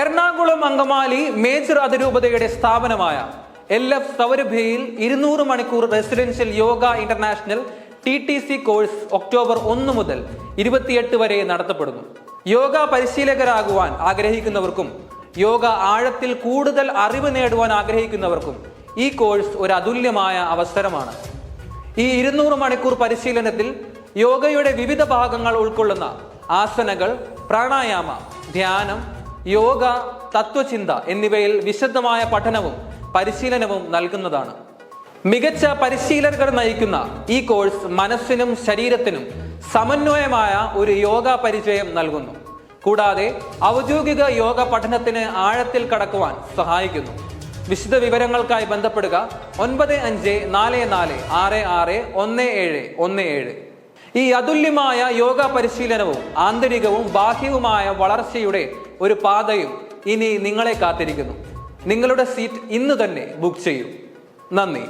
Ernakulam Angamaly major അതിരൂപതയുടെ സ്ഥാപനമായ L F സൗരഭയിൽ ഇരുന്നൂറ് മണിക്കൂർ residential yoga international T T C course October ഒന്ന് മുതൽ ഇരുപത്തിയെട്ട് വരെ നടത്തപ്പെടുന്നു. യോഗ പരിശീലകരാകുവാൻ ആഗ്രഹിക്കുന്നവർക്കും യോഗ ആഴത്തിൽ കൂടുതൽ അറിവ് നേടുവാൻ ആഗ്രഹിക്കുന്നവർക്കും ഈ കോഴ്സ് ഒരു അതുല്യമായ അവസരമാണ്. ഈ ഇരുന്നൂറ് മണിക്കൂർ പരിശീലനത്തിൽ യോഗയുടെ വിവിധ ഭാഗങ്ങൾ ഉൾക്കൊള്ളുന്ന ആസനകൾ പ്രാണായാമ ധ്യാനം യോഗ തത്വചിന്ത എന്നിവയിൽ വിശദമായ പഠനവും പരിശീലനവും നൽകുന്നതാണ്. മികച്ച പരിശീലകർ നയിക്കുന്ന ഈ കോഴ്സ് മനസ്സിനും ശരീരത്തിനും സമന്വയമായ ഒരു യോഗ പരിചയം നൽകുന്നു. കൂടാതെ ഔദ്യോഗിക യോഗ പഠനത്തിന് ആഴത്തിൽ കടക്കുവാൻ സഹായിക്കുന്നു. വിശദ വിവരങ്ങൾക്കായി ബന്ധപ്പെടുക ഒൻപത് അഞ്ച് നാല് നാല് ആറ് ആറ് ഒന്ന് ഏഴ് ഒന്ന് ഏഴ്. ഈ അതുല്യമായ യോഗ പരിശീലനവും ആന്തരികവും ബാഹ്യവുമായ വളർച്ചയുടെ ഒരു പാതയും ഇനി നിങ്ങളെ കാത്തിരിക്കുന്നു. നിങ്ങളുടെ സീറ്റ് ഇന്ന് തന്നെ ബുക്ക് ചെയ്യൂ. നന്ദി.